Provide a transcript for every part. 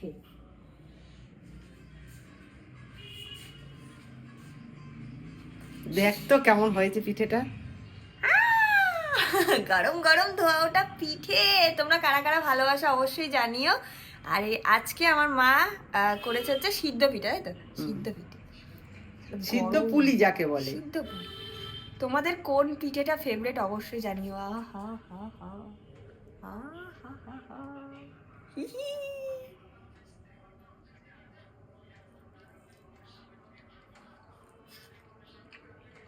খেয়ে দেখ তো কেমন হয়েছে পিঠেটা। গরম গরম ধোয়া ওটা পিঠে। তোমরা কারা কারা ভালোবাসা অবশ্যই জানিও। আর আজকে আমার মা করেছে হচ্ছে সিদ্ধ পিঠা তাই তো? সিদ্ধ পিঠে। সিদ্ধ পুলি যাকে বলে। সিদ্ধ পুলি। তোমাদের কোন পিঠেটা ফেভারিট অবশ্যই জানিও। আ হা হা হা হা। হা হা।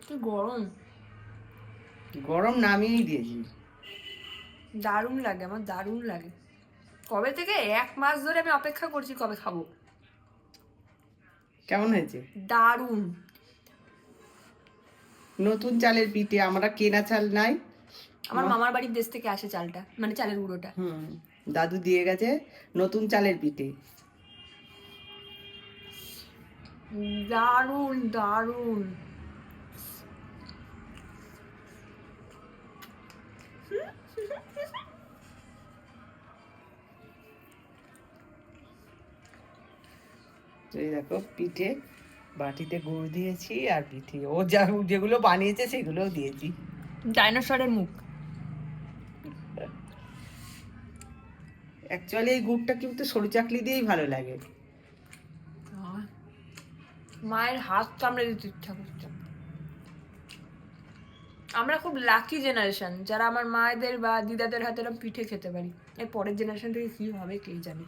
কি গরম? গরম নামিয়েই দিয়েছি। দারুণ লাগে আমার দারুণ লাগে। কবে থেকে? এক মাস ধরে আমি অপেক্ষা করছি কবে খাব। কেমন হয়েছে? দারুণ। নতুন চালের পিঠে আমরা কেনা চাল নাই। আমার মামার বাড়ির দেশ থেকে আসে চালটা মানে চালের গুঁড়োটা। হুম দাদু দিয়ে গেছে নতুন চালের পিঠে। দারুণ দারুণ। এই দেখো পিঠে বাটিতে গুড় দিয়েছি আর পিঠে ও যা যেগুলো বানিয়েছে সেগুলোও দিয়েছি। ডাইনোসরের মুখ। অ্যাকচুয়ালি এই গুড়টা কিন্তু সরু চাকলি দিয়েই ভালো লাগে। মায়ের হাত কামড়ে দিতে ইচ্ছা করছে আমরা খুব লাকি জেনারেশন যারা আমার মায়েদের বা দিদাদের হাতে পিঠে খেতে পারি। এর পরের জেনারেশন থেকে কি হবে কে জানে?